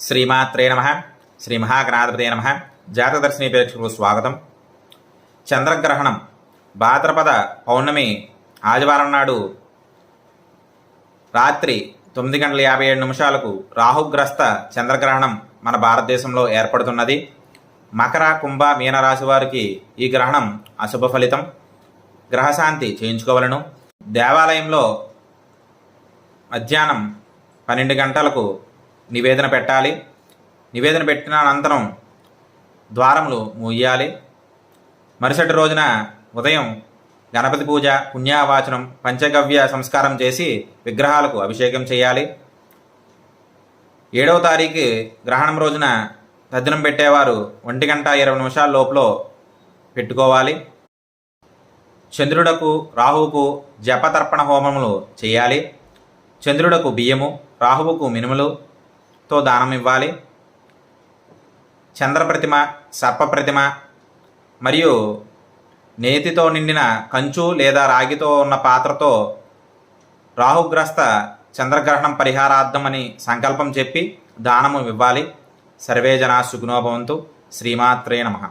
శ్రీమాత్రే నమ. శ్రీ మహాగణాధిపతే నమ. జాతదర్శిని ప్రేక్షకులకు స్వాగతం. చంద్రగ్రహణం. భాద్రపద పౌర్ణమి ఆదివారం నాడు రాత్రి తొమ్మిది గంటల యాభై ఏడు నిమిషాలకు రాహుగ్రస్త చంద్రగ్రహణం మన భారతదేశంలో ఏర్పడుతున్నది. మకర కుంభ మీనరాశి వారికి ఈ గ్రహణం అశుభ ఫలితం. గ్రహశాంతి చేయించుకోవలను. దేవాలయంలో మధ్యాహ్నం పన్నెండు గంటలకు నివేదన పెట్టాలి. నివేదన పెట్టిన అనంతరం ద్వారములు మూయాలి. మరుసటి రోజున ఉదయం గణపతి పూజ పుణ్యావాచనం పంచగవ్య సంస్కారం చేసి విగ్రహాలకు అభిషేకం చేయాలి. ఏడవ తారీఖు గ్రహణం రోజున తద్దినం పెట్టేవారు ఒంటి గంట ఇరవై నిమిషాల లోపల పెట్టుకోవాలి. చంద్రుడకు రాహువుకు జపతర్పణ హోమములు చేయాలి. చంద్రుడకు బియ్యము రాహువుకు మినుములు తో దానం ఇవ్వాలి. చంద్రప్రతిమ సర్పప్రతిమ మరియు నేతితో నిండిన కంచు లేదా రాగితో ఉన్న పాత్రతో రాహుగ్రస్త చంద్రగ్రహణం పరిహారార్థమని సంకల్పం చెప్పి దానము ఇవ్వాలి. సర్వే జనా సుగుణోభవంతు శ్రీమాత్రే నమః.